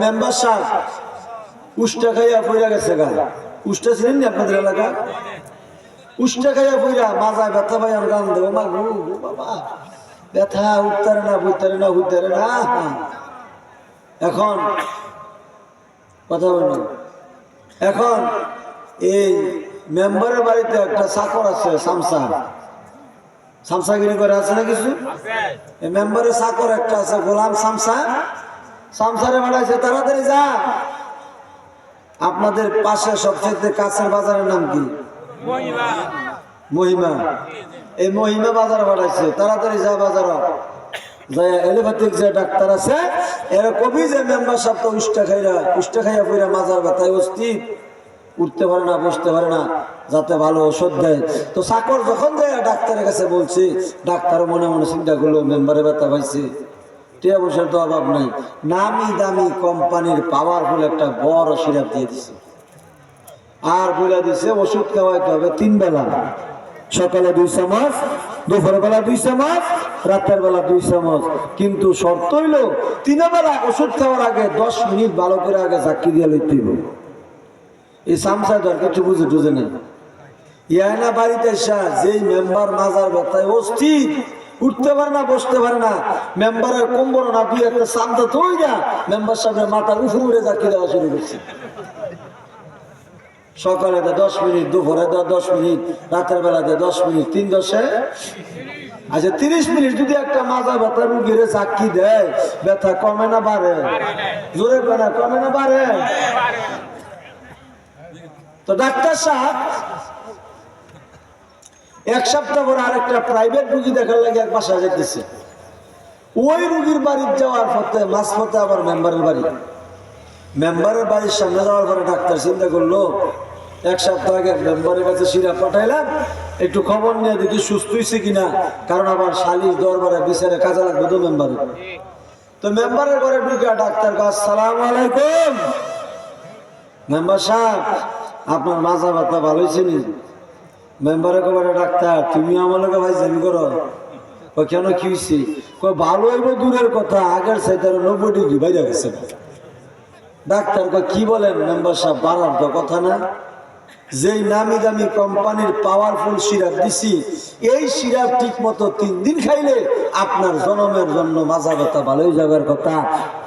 Member সাহেব উষ্টা খাইয়া পইরা গেছে গা। উষ্টা ছিলেন নি আপনাদের এলাকা? উষ্টা খাইয়া পইরা মাজায় ব্যথা ভাই আর গান দেবো মা গো বাবা। ব্যথা উঠতারে না বুঝতারে না বুঝতারে না। এখন কথা বলুন এখন এই মেম্বারের বাড়িতে একটা চাকর আছে সামসা। সামসাগিরি করে আছে না কিছু? এই মেম্বারের চাকর একটা আছে গোলাম সামসা। সামসারে বাড়াইছে তাড়াতাড়ি যা আপনাদের পাশে সবচেয়ে কাছের বাজারের নাম কি? মহিমা। এই মহিমা বাজার বাড়াইছে তাড়াতাড়ি যা বাজার। যাই এলোপ্যাথিক যে ডাক্তার আছে এরা কবি যে মেম্বার উষ্টা খাইরা উষ্টা খাইয়া পইরা মাজার ব্যথায় অস্থির। উঠতে পারে না বসতে পারে না যাতে ভালো ওষুধ দেয়। তো চাকর যখন যায় ডাক্তারের কাছে বলছে ডাক্তার মনে মনে চিন্তা করল মেম্বারে ব্যথা পাইছে। টিয়া বসে তো অভাব নাই। নামি দামি কোম্পানির পাওয়ারফুল একটা বড় সিরাপ দিয়ে দিছে। আর বলে দিছে ওষুধ খাওয়াইতে হবে তিন বেলা। সকালে দুই চামচ দুপুর বেলা দুই চামচ, রাতের বেলা দুই চামচ। কিন্তু শর্ত হইল, তিন বেলা ওষুধ খাওয়ার আগে দশ মিনিট ভালো করে আগে চাকরি দিয়ে লইতে হইব। এই সামসা ধর কিছু বুঝে টুঝে নেই। ইয়ানা বাড়িতে যেই মেম্বার মাজার ব্যথায় অস্থির উঠতে পারে না, বসতে পারে না। মেম্বারের কোম্বর না, দুই একটা সামতা থই না মেম্বার সাহেবের মাথার উফুর উড়ে চাকি দেওয়া শুরু করছে সকালে দেয় দশ মিনিট, দুপুরে দেয় দশ মিনিট, রাতের বেলা দেয় দশ মিনিট, তিন দশে। আচ্ছা তিরিশ মিনিট যদি একটা মাজা ব্যথা রুগীরে চাকি দেয়, ব্যথা কমে না বাড়ে? জোরে কমে না বাড়ে? তো ডাক্তার সাহেব এক সপ্তাহ পরে আরেকটা প্রাইভেট রুগী দেখার লাগে এক বাসায় যেতেছে ওই রুগীর বাড়ির যাওয়ার পথে মাঝ পথে আবার মেম্বারের বাড়ি। মেম্বারের বাড়ির সামনে যাওয়ার পরে ডাক্তার চিন্তা করল, এক সপ্তাহ আগে মেম্বারের কাছে সিরাপ পাঠাইলাম, একটু খবর নিয়ে দেখি সুস্থ হয়েছে কিনা, কারণ আবার শালির দরবারে বিচারে কাজে লাগবে তো মেম্বারের তো মেম্বারের ঘরে ঢুকে ডাক্তার সালাম আলাইকুম। মেম্বার সাহেব, আপনার মাজা ব্যথা ভালো হয়েছে নি মেম্বারে কবারে ডাক্তার, তুমি আমার লোকে ভাই জানি করো। ও কেন? কি হয়েছি ভালো হইব দূরের কথা, আগের সাইডে নব্বই ডিগ্রি বাইরে গেছে। ডাক্তার কি বলেন মেম্বার সাহেব, বাড়ার তো কথা না? যেই নামি দামি কোম্পানির পাওয়ারফুল সিরাপ দিছি, এই সিরাপ ঠিক মতো তিন দিন খাইলে আপনার জনমের জন্য মাজা কথা ভালোই যাবার কথা।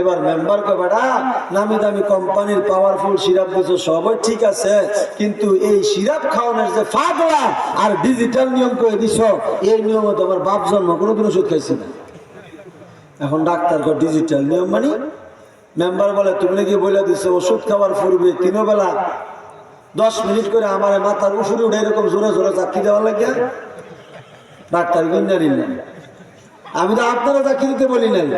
এবার মেম্বার কে বেড়া নামি দামি কোম্পানির পাওয়ারফুল সিরাপ দিছো, সবই ঠিক আছে, কিন্তু এই সিরাপ খাওয়ানোর যে ফাগলা আর ডিজিটাল নিয়ম করে দিছ, এই নিয়মে তোমার বাপ জন্ম কোনোদিন ওষুধ খাইছে না। এখন ডাক্তার ডিজিটাল নিয়ম মানে? মেম্বার বলে, তুমি নাকি বলে দিছো, ওষুধ খাওয়ার পূর্বে তিনও বেলা দশ মিনিট করে আমার মাথার উফুরে উঠে এরকম জোরে জোরে চাকরি দেওয়ার লাগে ডাক্তার গুন্ডা নিলেন। আমি তো আপনারা চাকরি দিতে বলি নাই।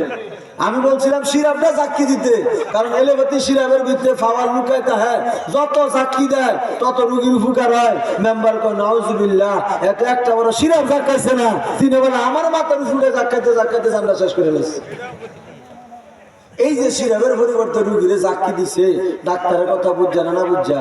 আমি বলছিলাম, সিরাপটা চাকরি দিতে। কারণ এলোপ্যাথি সিরাপের ভিতরে ফাওয়ার লুকাইতে হ্যাঁ। যত চাকরি দেয়, তত রুগীর উপকার হয়। মেম্বার কয়, নাউজুবিল্লাহ, এত একটা বড় সিরাপ জাকাইছে না। তিনি বলে আমার মাথার উপরে জাকাইতে জাকাইতে জানলা শেষ করে লেছে এই যে সিরাপের পরিবর্তে রুগীরে চাকরি দিছে, ডাক্তারের কথা বুঝছে না না বুঝছা?